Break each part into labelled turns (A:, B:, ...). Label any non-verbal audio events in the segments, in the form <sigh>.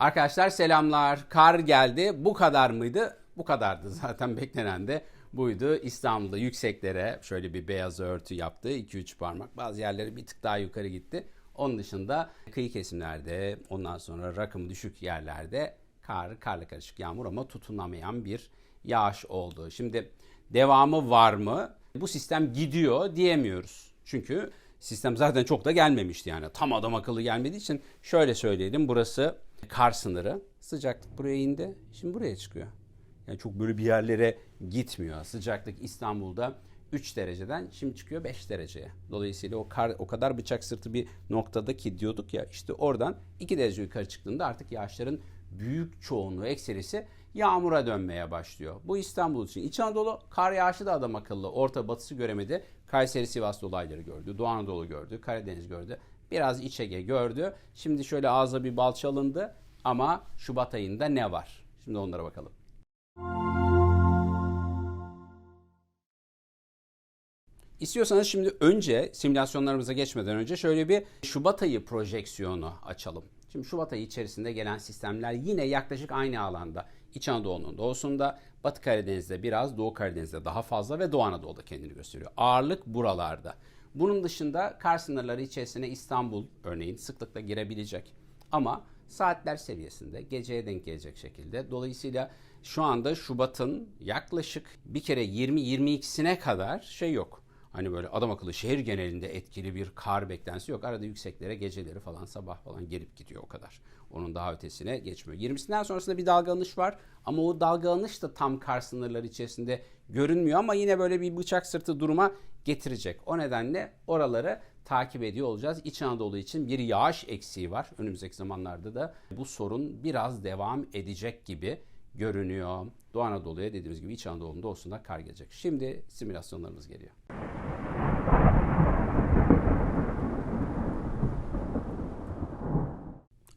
A: Arkadaşlar selamlar. Kar geldi. Bu kadar mıydı? Bu kadardı <laughs> zaten beklenen de buydu. İstanbul'da yükseklere şöyle bir beyaz örtü yaptı. 2-3 parmak. Bazı yerleri bir tık daha yukarı gitti. Onun dışında kıyı kesimlerde ondan sonra rakım düşük yerlerde kar, karla karışık yağmur ama tutunamayan bir yağış oldu. Şimdi devamı var mı? Bu sistem gidiyor diyemiyoruz. Çünkü sistem zaten çok da gelmemişti yani. Tam adam akıllı gelmediği için şöyle söyleyelim. Burası kar sınırı. Sıcaklık buraya indi. Şimdi buraya çıkıyor. Yani çok böyle bir yerlere gitmiyor. Sıcaklık İstanbul'da 3 dereceden şimdi çıkıyor 5 dereceye. Dolayısıyla o kar o kadar bıçak sırtı bir noktada ki diyorduk ya işte oradan 2 derece yukarı çıktığında artık yağışların büyük çoğunluğu ekserisi yağmura dönmeye başlıyor. Bu İstanbul için. İç Anadolu kar yağışı da adam akıllı. Orta batısı göremedi. Kayseri Sivas dolayları gördü. Doğu Anadolu gördü. Karadeniz gördü. Biraz İç Ege gördü. Şimdi şöyle ağza bir bal çalındı. Ama Şubat ayında ne var? Şimdi onlara bakalım. İstiyorsanız şimdi önce simülasyonlarımıza geçmeden önce şöyle bir Şubat ayı projeksiyonu açalım. Şimdi Şubat ayı içerisinde gelen sistemler yine yaklaşık aynı alanda. İç Anadolu'nun doğusunda, Batı Karadeniz'de biraz, Doğu Karadeniz'de daha fazla ve Doğu Anadolu'da kendini gösteriyor. Ağırlık buralarda. Bunun dışında kar sınırları içerisine İstanbul örneğin sıklıkla girebilecek. Ama saatler seviyesinde geceye denk gelecek şekilde. Dolayısıyla şu anda Şubat'ın yaklaşık bir kere 20-22'sine kadar şey yok. Hani böyle adam akıllı şehir genelinde etkili bir kar beklentisi yok. Arada yükseklere geceleri falan sabah falan gelip gidiyor o kadar. Onun daha ötesine geçmiyor. 20'sinden sonrasında bir dalgalanış var ama o dalgalanış da tam kar sınırları içerisinde görünmüyor ama yine böyle bir bıçak sırtı duruma getirecek. O nedenle oraları takip ediyor olacağız. İç Anadolu için bir yağış eksiği var. Önümüzdeki zamanlarda da bu sorun biraz devam edecek gibi görünüyor. Doğu Anadolu'ya dediğimiz gibi İç Anadolu'nun doğusunda kar gelecek. Şimdi simülasyonlarımız geliyor.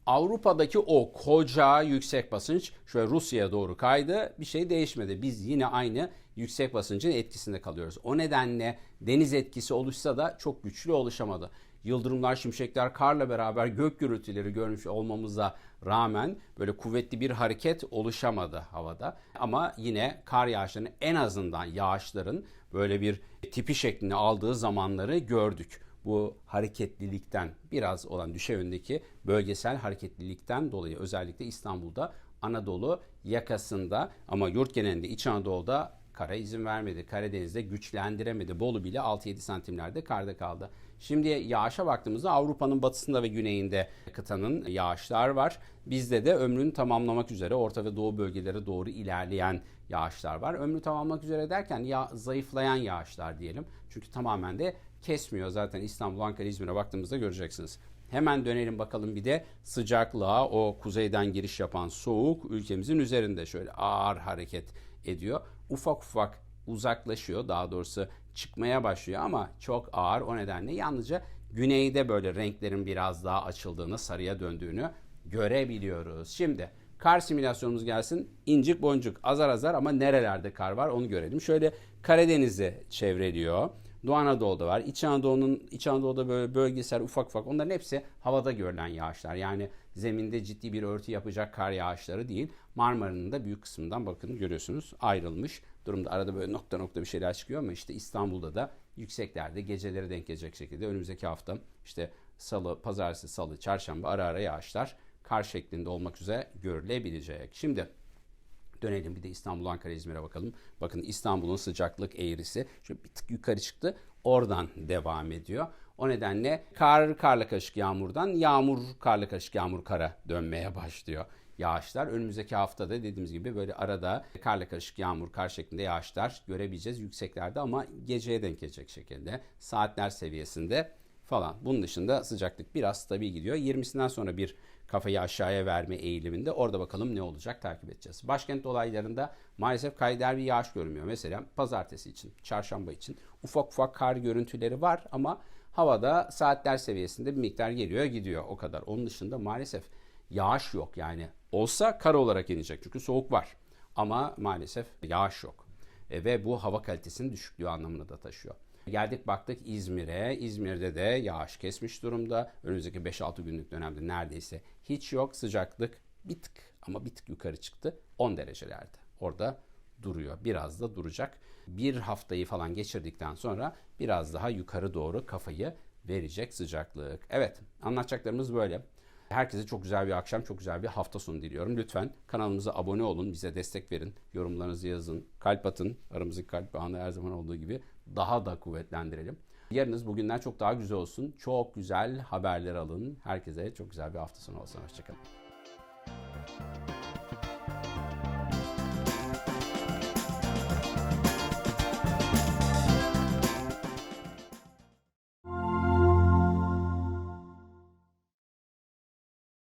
A: Avrupa'daki o koca yüksek basınç şöyle Rusya'ya doğru kaydı. Bir şey değişmedi. Biz yine aynı yüksek basıncın etkisinde kalıyoruz. O nedenle deniz etkisi oluşsa da çok güçlü oluşamadı. Yıldırımlar, şimşekler, karla beraber gök gürültüleri görmüş olmamıza rağmen böyle kuvvetli bir hareket oluşamadı havada. Ama yine kar yağışlarının en azından yağışların böyle bir tipi şeklini aldığı zamanları gördük bu hareketlilikten biraz olan düşe yöndeki bölgesel hareketlilikten dolayı özellikle İstanbul'da Anadolu yakasında ama yurt genelinde İç Anadolu'da kara izin vermedi. Karadeniz'de güçlendiremedi. Bolu bile 6-7 santimlerde karda kaldı. Şimdi yağışa baktığımızda Avrupa'nın batısında ve güneyinde kıtanın yağışlar var. Bizde de ömrünü tamamlamak üzere Orta ve Doğu bölgelere doğru ilerleyen yağışlar var. Ömrü tamamlamak üzere derken ya zayıflayan yağışlar diyelim. Çünkü tamamen de kesmiyor zaten İstanbul, Ankara, İzmir'e baktığımızda göreceksiniz. Hemen dönelim bakalım bir de sıcaklığa o kuzeyden giriş yapan soğuk ülkemizin üzerinde şöyle ağır hareket ediyor. Ufak ufak uzaklaşıyor daha doğrusu çıkmaya başlıyor ama çok ağır o nedenle yalnızca güneyde böyle renklerin biraz daha açıldığını sarıya döndüğünü görebiliyoruz. Şimdi kar simülasyonumuz gelsin. İncik boncuk azar azar ama nerelerde kar var onu görelim. Şöyle Karadeniz'i çevreliyor. Doğu Anadolu'da var. İç Anadolu'nun İç Anadolu'da böyle bölgesel ufak ufak onların hepsi havada görülen yağışlar. Yani zeminde ciddi bir örtü yapacak kar yağışları değil. Marmara'nın da büyük kısmından bakın görüyorsunuz ayrılmış durumda. Arada böyle nokta nokta bir şeyler çıkıyor ama işte İstanbul'da da yükseklerde geceleri denk gelecek şekilde önümüzdeki hafta işte salı, pazartesi, salı, çarşamba ara ara yağışlar kar şeklinde olmak üzere görülebilecek. Şimdi Dönelim bir de İstanbul, Ankara, İzmir'e bakalım. Bakın İstanbul'un sıcaklık eğrisi şöyle bir tık yukarı çıktı. Oradan devam ediyor. O nedenle kar karla karışık yağmurdan yağmur karla karışık yağmur kara dönmeye başlıyor yağışlar. Önümüzdeki haftada dediğimiz gibi böyle arada karla karışık yağmur kar şeklinde yağışlar görebileceğiz yükseklerde ama geceye denk gelecek şekilde saatler seviyesinde falan. Bunun dışında sıcaklık biraz stabil gidiyor. 20'sinden sonra bir kafayı aşağıya verme eğiliminde. Orada bakalım ne olacak takip edeceğiz. Başkent olaylarında maalesef kayder bir yağış görünmüyor. Mesela pazartesi için, çarşamba için ufak ufak kar görüntüleri var ama havada saatler seviyesinde bir miktar geliyor gidiyor o kadar. Onun dışında maalesef yağış yok yani. Olsa kar olarak inecek çünkü soğuk var. Ama maalesef yağış yok. E, ve bu hava kalitesinin düşüklüğü anlamını da taşıyor. Geldik baktık İzmir'e. İzmir'de de yağış kesmiş durumda. Önümüzdeki 5-6 günlük dönemde neredeyse hiç yok. Sıcaklık bir tık ama bir tık yukarı çıktı. 10 derecelerde. Orada duruyor. Biraz da duracak. Bir haftayı falan geçirdikten sonra biraz daha yukarı doğru kafayı verecek sıcaklık. Evet anlatacaklarımız böyle. Herkese çok güzel bir akşam, çok güzel bir hafta sonu diliyorum. Lütfen kanalımıza abone olun, bize destek verin, yorumlarınızı yazın, kalp atın. Aramızdaki kalp bağını her zaman olduğu gibi daha da kuvvetlendirelim. Yarınız bugünden çok daha güzel olsun. Çok güzel haberler alın. Herkese çok güzel bir hafta sonu olsun. Hoşçakalın.